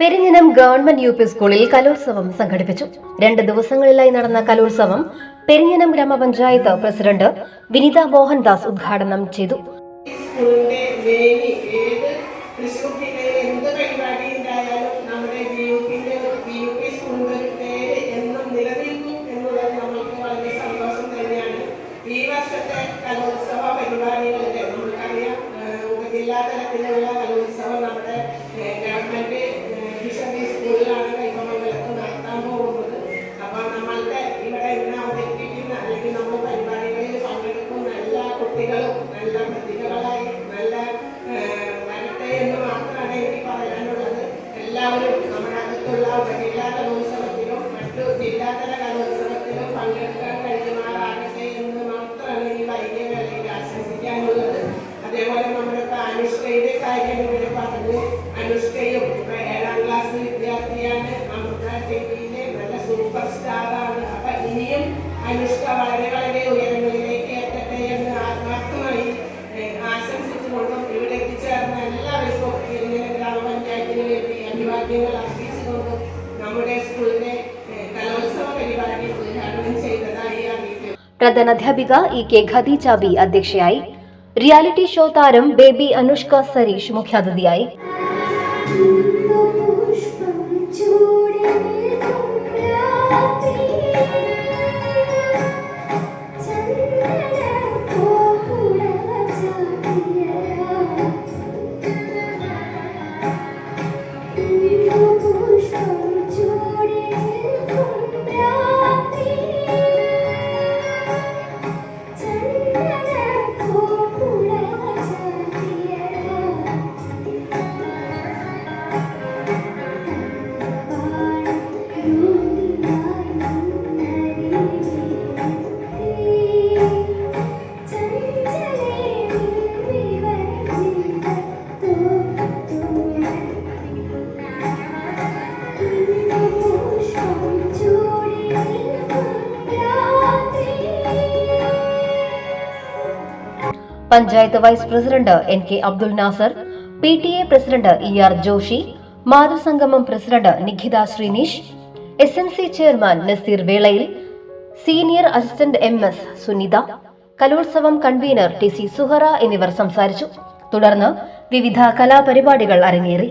Perinjanam government U P സ്കൂളിൽ കലോത്സവം സംഘടിപ്പിച്ചു. രണ്ട് ദിവസങ്ങളിലായി നടന്ന കലോത്സവം പെരിഞ്ഞനം ഗ്രാമപഞ്ചായത്ത് പ്രസിഡന്റ് വിനിത മോഹൻദാസ് ഉദ്ഘാടനം ചെയ്തു. അഭിവാദ്യങ്ങൾ അർപ്പിച്ചുകൊണ്ടും നമ്മുടെ സ്കൂളിലെ കലോത്സവ പരിപാടി ഉദ്ഘാടനം ചെയ്തതായി അറിയിക്കുന്നു പ്രധാനാധ്യാപിക ഇ കെ ഖദീജ ബി അധ്യക്ഷയായി. റിയാലിറ്റി ഷോ താരം ബേബി അനുഷ്ക സരീഷ് മുഖ്യാതിഥിയായി. Panchayat vice president N K Abdul Nasar P T A president E R Joshi മാതൃസംഗമം president Nikhita Sreenish S N C chairman Naseer വേളയിൽ senior assistant M S Sunitha കലോത്സവം convener T C Suhara എന്നിവർ സംസാരിച്ചു. തുടർന്ന് വിവിധ കലാപരിപാടികൾ അരങ്ങേറി.